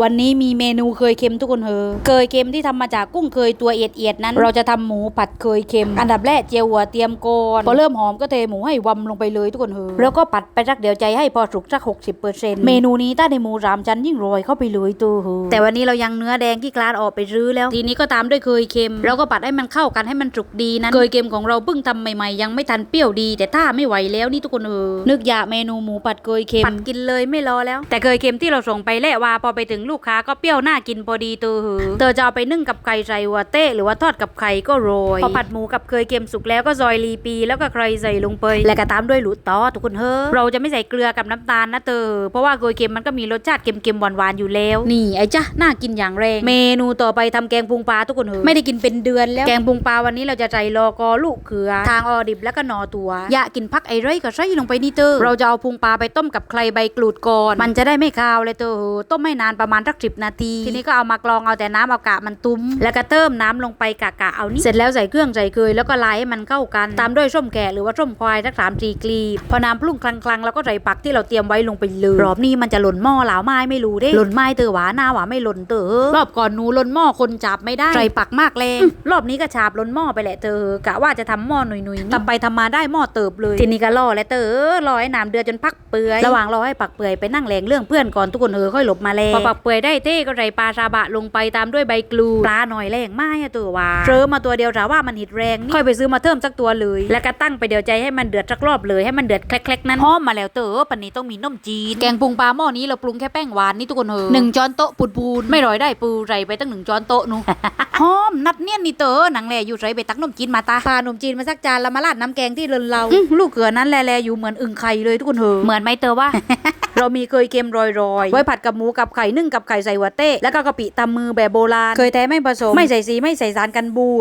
วันนี้มีเมนูเคยเค็มทุกคนเฮอเคยเค็มที่ทำมาจากกุ้งเคยตัวเอียดๆนั้น เราจะทำหมูผัดเคยเค็ม อันดับแรกเจียวหัวเตรียมก่อนพอเริ่มหอมก็เทหมูให้วำลงไปเลยทุกคนเฮอแล้วก็ปัดไปสักเดี๋ยวใจให้พอสุกสัก 60%เมนูนี้ถ้าในหมูสามชั้นยิ่งโรยเข้าไปเลยตัวเฮอแต่วันนี้เรายังเนื้อแดงที่กลานออกไปรื้อแล้ว ทีนี้ก็ตามด้วยเคยเค็มแล้วก็ปัดให้มันเข้ากันให้มันสุกดีนั้นเคยเค็มของเราเพิ่งทำใหม่ๆ ยังไม่ทันเปรี้ยวดี แต่ถ้าไม่ไหวแล้วนี่ทุกคนเออนึกอยากเมนูหมูปัดเคยเค็มปัดกินเลยไม่รอแล้ว แต่เคยเค็มที่เราส่งไปแล่ว่าพอไปถึงลูกค้าก็เปรี้ยวน่ากินพอดีเตอเฮอเธอจะเอาไปนึ่งกับไข่ใส่หัวเต้หรือว่าทอดกับไข่ก็โรย พอผัดหมูกับเคยเค็มสุกแล้วก็ซอยลีปี แล้วก็ใครใส่ลงไป และก็ตามด้วยหลูต้อทุกคนเฮอเราจะไม่ใส่เกลือกับน้ำตาลนะเตอเพราะว่าเคยเค็มมันก็มีรสชาติเค็มๆหวานๆอยู่แล้ว นี่ไอ้จ้ะน่ากินอย่างแรง เมนูต่อไปทำแกงพุงปลาทุกคนเฮอไม่ได้กินเป็นเดือนแล้ว แกงพุงปลาวันนี้เราจะใส่ลอกอลูกเขือ ทางออดิบแล้วก็หนอตัว อย่ากินพักไอ้ไรก็ใส่ลงไปนี่เตอเราจะเอาพุงปลาไปต้มกับใครใบกรูดก่อน มันจะได้ไม่คาวเลยเตอเฮอต้มไม่นานประมาณสักสิบนาที ทีนี้ก็เอามากรองเอาแต่น้ำเอากะมันตุ้ม แล้วก็เติมน้ำลงไปกะกะเอานี่เสร็จแล้วใส่เครื่องใส่เกยแล้วก็ลายให้มันเข้ากัน ตามด้วยส้มแก่หรือว่าส้มควายสักสามสี่กลีบพอน้ำพรุ่งคลังๆแล้วก็ใส่ผักที่เราเตรียมไว้ลงไปเลยรอบนี้มันจะหล่นหม้อหลาวไม้ไม่รู้เด้หล่นไม้เตอหวาหน้าหวาไม่หล่นเตอรอบก่อนหนูหล่นหม้อคนจับไม่ได้ใส่ปักมากแรงรอบนี้ก็ฉาบหล่นหม้อไปแหละเตอกะว่าจะทำหม้อหนุยๆนี่ทำไปทำมาได้หม้อเติบเลย ทีนี้ก็รอแล้วเตอรอให้น้ำเดือดจนพักเปื่อยระหว่างรอให้ปักเปื่อยไปนั่งแรงเรื่องเพื่อนก่อนทุกคนเออค่อยหลบมาแรงพอปักเปื่อยได้เต้ก็ใส่ปลาซาบะลงไปตามด้วยใบกลูปลาหน่อยแรงไม้อะตัวว่าเจอมาตัวเดียวแต่ว่ามันหิดแรงนี่ค่อยไปซื้อมาเพิ่มสักตัวเลย แล้วก็ตั้งไปเดียวใจให้มันเดือดสักรอบเลยให้มันเดือดแคลกๆนั้นหอมมาแล้วเตอปันนี้ต้องมีนมจีนแกงปรุงปลาหม้อนี้เราปรุงแค่แป้งหวานนี่ทุกคนเออหนึ่งช้อนโต๊ะปูนๆไม่ร้อยได้ปูใส่ไปตั้งหนึ่งช้อนโต๊ะนูหอมนัดเนียนนี่เตอหนังแลอยู่ใส่ไปตักนมจีนมาตาพานมจีนมาสักจานแล้วมาราดน้ำแกงที่เรินเราอื้อลูกเกลือนั้นแลๆอยู่เหมือนอึ่งไข่เลยทุกคนเออเหมือนไหมเตอว่า เรามีเคยเค็มโรยๆไว้ผัดกับหมูกับไข่นึ่งกับไข่ใส่หัวเต้แล้วก็กะปิตำมือแบบโบราณเคยแท้ไม่ผสมไม่ใส่สีไม่ใส่สารกันบูด